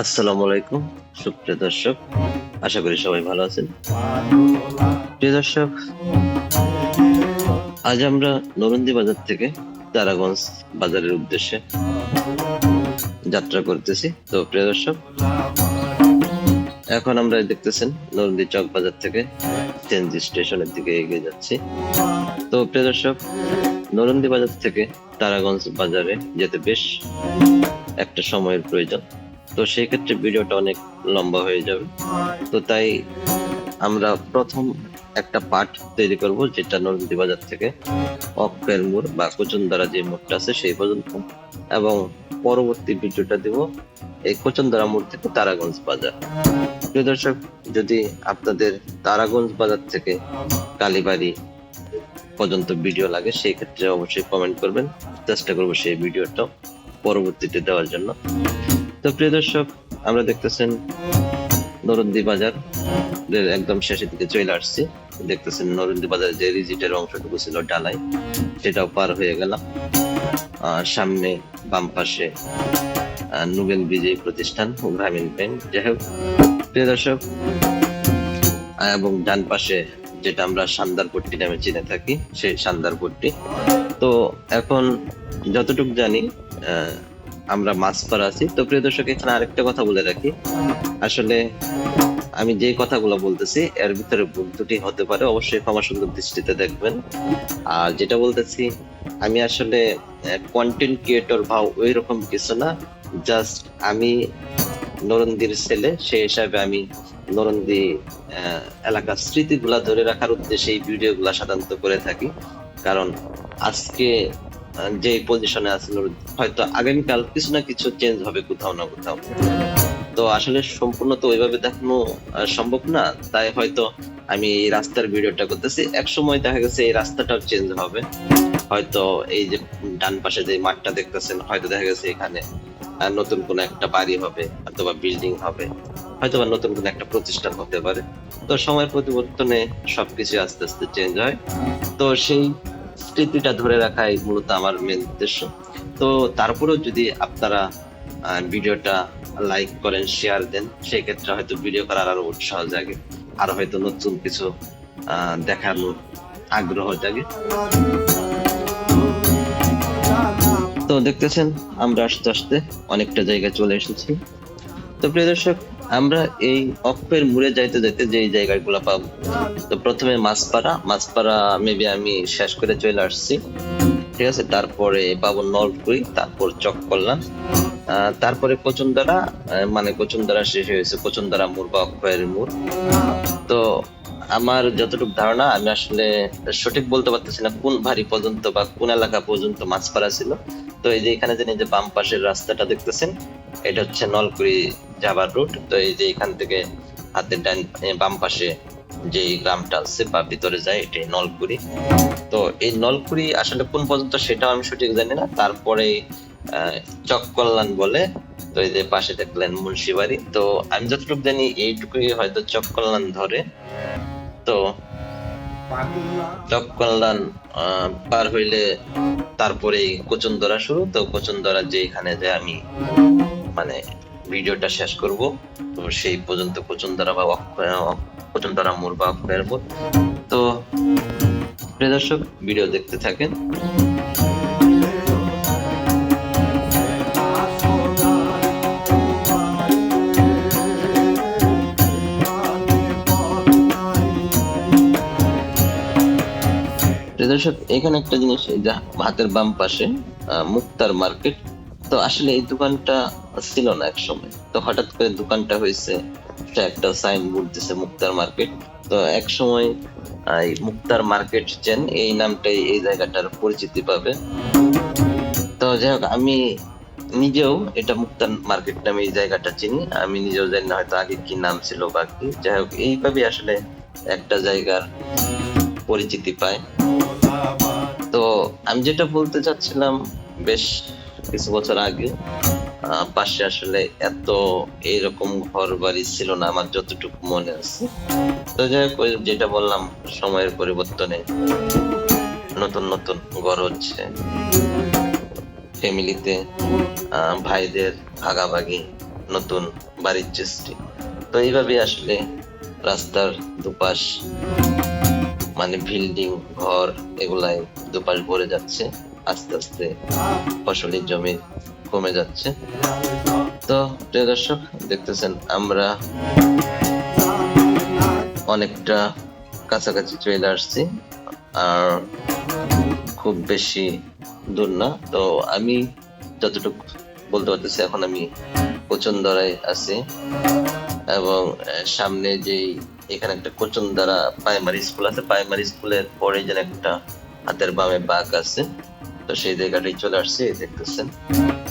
আসসালামু আলাইকুম সুপ্রিয় দর্শক, আশা করি সবাই ভালো আছেন। প্রিয় দর্শক, আজ আমরা নরন্দি বাজার থেকে তারাগঞ্জ বাজারের উদ্দেশ্যে যাত্রা করতেছি। তো প্রিয় দর্শক, এখন আমরা দেখতেছেন নরন্দি চক বাজার থেকে চেঞ্জি স্টেশনের দিকে এগিয়ে যাচ্ছি। তো প্রিয় দর্শক নরন্দি বাজার থেকে তারাগঞ্জ বাজারে যেতে বেশ একটা সময়ের প্রয়োজন। তো সেই ক্ষেত্রে ভিডিওটা অনেক লম্বা হয়ে যাবে। তো তাই আমরা প্রথম একটা পার্ট তৈরি করব, যেটা নরন্দি বাজার থেকে অক্ষের মোড় বা কোচনদারা যে মোড়টা আছে সেই পর্যন্ত। এবং পরবর্তী ভিডিওটা দেব এই কোচনদারা মোড় থেকে তারাগঞ্জ বাজার। প্রিয় দর্শক, যদি আপনাদের তারাগঞ্জ বাজার থেকে কালীবাড়ি পর্যন্ত ভিডিও লাগে সেই ক্ষেত্রে অবশ্যই কমেন্ট করবেন। চেষ্টা করব সেই ভিডিওটা পরবর্তীতে দেওয়ার জন্য। তো প্রিয় দর্শক, আমরা দেখতেছেন নরন্দি বাজার। একদম শেষের দিকে চলে আসছি। দেখতেছেন নরন্দি বাজারের যে রিজিটের অংশটুকু ছিল ডালাই, সেটাও পার হয়ে গেলাম। সামনে বাম পাশে নোবেল বিজয়ী প্রতিষ্ঠান, গ্রামীণ ব্যাংক। যাই হোক, প্রিয় দর্শক এবং ডান পাশে যেটা আমরা শানদার পট্টি নামে চিনে থাকি, সেই শানদার পট্টি। তো এখন যতটুকু জানি আমরা মাছপাড়া আছি। তো প্রিয় দর্শক, এখানে আরেকটা কথা বলে রাখি। আসলে আমি যে কথাগুলো বলতেছি, এর ভিতরে ভুল ত্রুটি হতে পারে। অবশ্যই ক্ষমা সুন্দর দৃষ্টিতে দেখবেন। আর যেটা বলতেছি, আমি আসলে কন্টেন্ট ক্রিয়েটর বা ওই রকম কিছু না। জাস্ট আমি নরন্দির ছেলে সেই হিসাবে আমি নরন্দি এলাকার স্মৃতিগুলা ধরে রাখার উদ্দেশ্যে এই ভিডিওগুলা সাধারণত করে থাকি। কারণ আজকে যে পজিশনে আছে হয়তো আগামীকাল কিছু না কিছু চেঞ্জ হবে কোথাও না কোথাও। তো আসলে সম্পূর্ণ তো ওইভাবে দেখানো সম্ভব না। তাই হয়তো আমি এই রাস্তার ভিডিওটা করতেছি। এক সময় দেখা গেছে এই রাস্তাটাও চেঞ্জ হবে। হয়তো এই যে ডান পাশে যে মাঠটা দেখতেছেন, হয়তো দেখা গেছে এখানে নতুন কোন একটা বাড়ি হবে, অথবা বিল্ডিং হবে হয়তো বা নতুন কোন একটা প্রতিষ্ঠান হতে পারে। তো সময়ের পরিবর্তনে সবকিছু আস্তে আস্তে চেঞ্জ হয়। তো সেই স্মৃতিটা ধরে রাখাই মূলত আমার মেন উদ্দেশ্য। তো তারপরেও যদি আপনারা ভিডিওটা লাইক করেন শেয়ার দেন সেই ক্ষেত্রে হয়তো ভিডিও করার আরও উৎসাহ জাগে, আর হয়তো নতুন কিছু দেখানোর আগ্রহ জাগে। তো দেখতেছেন, আমরা আস্তে আস্তে অনেকটা জায়গায় চলে এসেছি। তো প্রিয় দর্শক আমরা এই অক্ষের মুড়ে যাইতে যাইতে যে জায়গাগুলো পাবো। তো প্রথমে মাছপাড়া মাছপাড়া মেবি আমি শেষ করে চলে আসছি। ঠিক আছে, তারপরে পাবো নলকুই, তারপর চক করলাম তারপরে কচুন্দারা মানে কচুন্দারা শেষ হয়েছে কচুন্দারা মোড় বা অক্ষয়ের মুড়। তো আমার যতটুকু ধারণা, আমি আসলে সঠিক বলতে পারতেছি না কোন ভারী পর্যন্ত বা কোন এলাকা পর্যন্ত মাছপাড়া ছিল। তো এই যে এখানে যে যে বাম পাশের রাস্তাটা দেখতেছেন, এটা হচ্ছে নলকুড়ি যাবার রুট। তো এই যে এখান থেকে হাতের ডান বাম পাশে যে গ্রামটা আছে বা ভিতরে যায় এটাই নলকুড়ি তো এই নলকুড়ি আসলে কোন পর্যন্ত সেটাও আমি সঠিক জানি না। তারপরে চক কল্যাণ বলে, তো এই যে পাশে দেখলেন মুন্সিবাড়ি। তো আমি যতটুকু জানি, এইটুকুই হয়তো চক কল্যাণ ধরে। তো চক কল্যাণ পার হইলে তারপরে কোচনদরা শুরু। তো কোচনদরা যে এখানে যে আমি মানে ভিডিওটা শেষ করব। তো সেই পর্যন্ত কোচনদরা বা অক্ষ- মোর বা অক্ষয়ের তো প্রিয় দর্শক, ভিডিও দেখতে থাকেন। দর্শক, এখানে একটা জিনিস হাতের বাম পাশে মুক্তার মার্কেট, তো আসলে এই দোকানটা ছিল না এক সময় তো হঠাৎ করে দোকানটা হয়েছে, একটা সাইন বোর্ড দিছে মুক্তার মার্কেট। তো এক সময় মুক্তার মার্কেট চেন এই নামটাই এই জায়গাটার পরিচিতি পাবে। তো যাই হোক, আমি নিজেও এটা মুক্তার মার্কেট নামে এই জায়গাটা চিনি। আমি নিজেও জানি না হয়তো আগে কি নাম ছিল বা কি। যাই হোক এইভাবে আসলে একটা জায়গার পরিচিতি পায়। তো আমি যেটা বলতে চাচ্ছিলাম বেশ কিছু বছর আগে পাশে আসলে এত এইরকম ঘর বাড়ি ছিল না, আমার যতটুকু মনে আছে। তো যাই হোক যেটা বললাম, সময়ের পরিবর্তনে নতুন নতুন ঘর হচ্ছে। ফ্যামিলিতে ভাইদের ভাগাভাগি, নতুন বাড়ির সৃষ্টি। তো এইভাবে আসলে রাস্তার দুপাশ মানে বিল্ডিং ঘর এগুলাই দুপাশ ভরে যাচ্ছে। আস্তে আস্তে ফসলের জমি কমে যাচ্ছে। তো প্রিয় দর্শক, দেখতেছেন আমরা অনেকটা কাছাকাছি চলে আসছি। আর খুব বেশি দূর না। তো আমি যতটুকু বলতে পারতেছি, এখন আমি কোচনদরায় আছি। এবং সামনে যেই এখানে একটা কোচনদারা প্রাইমারি স্কুল আছে। প্রাইমারি স্কুলের পরে যেন একটা হাতের বামে বাঘ আছে। তো সেই জায়গাটাই চলে আসছে দেখতেছেন।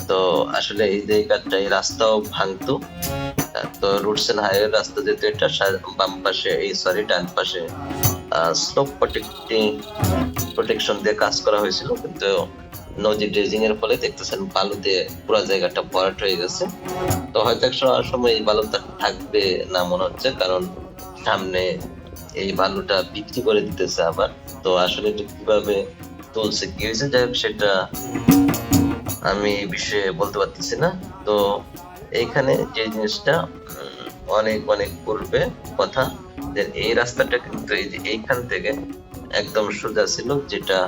তো আসলে এই জায়গাটা এই রাস্তাও ভাঙতো। তো রুটস এন্ড হাইওয়ে রাস্তা যেহেতু এটা বাম পাশে, এই সরি ডান পাশে স্লোপ প্রোটেক্টিং প্রোটেকশন দিয়ে কাজ করা হয়েছিল। কিন্তু নদী ড্রেজিং এর ফলে দেখতেছেন বালুতে পুরো জায়গাটা ভরাট হয়ে গেছে। তো হয়তো এক সময় এই বালুটা থাকবে না মনে হচ্ছে। কারণ সামনে এই বালুটা বিক্রি করে দিতেছে আবার। তো আসলে এটা কীভাবে তুলছে, কি হয়েছে? যাই সেটা আমি এই বিষয়ে বলতে পারতেছি না। তো এইখানে যে জিনিসটা অনেক অনেক পূর্বে কথা যে এই রাস্তাটা কিন্তু এইখান থেকে একদম সোজা ছিল, যেটা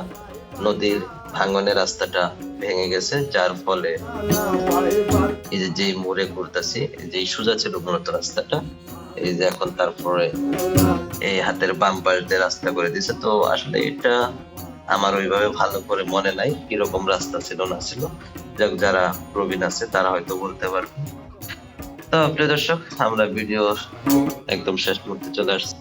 নদীর ভাঙনের রাস্তাটা ভেঙে গেছে, যার ফলে এই যে যেই মোড়ে ঘুরতেছি, যেই সোজা ছিল মূলত রাস্তাটা, এই যে এখন তারপরে এই হাতের বাম পাশ দিয়ে রাস্তা করে দিছে। তো আসলে এটা আমার ওইভাবে ভালো করে মনে নাই, কীরকম রাস্তা ছিল, না ছিল। যাক, যারা প্রবীণ আছে, তারা হয়তো বলতে পারবে। তো প্রিয় দর্শক, আমরা ভিডিও একদম শেষ মুহূর্তে চলে আসছি।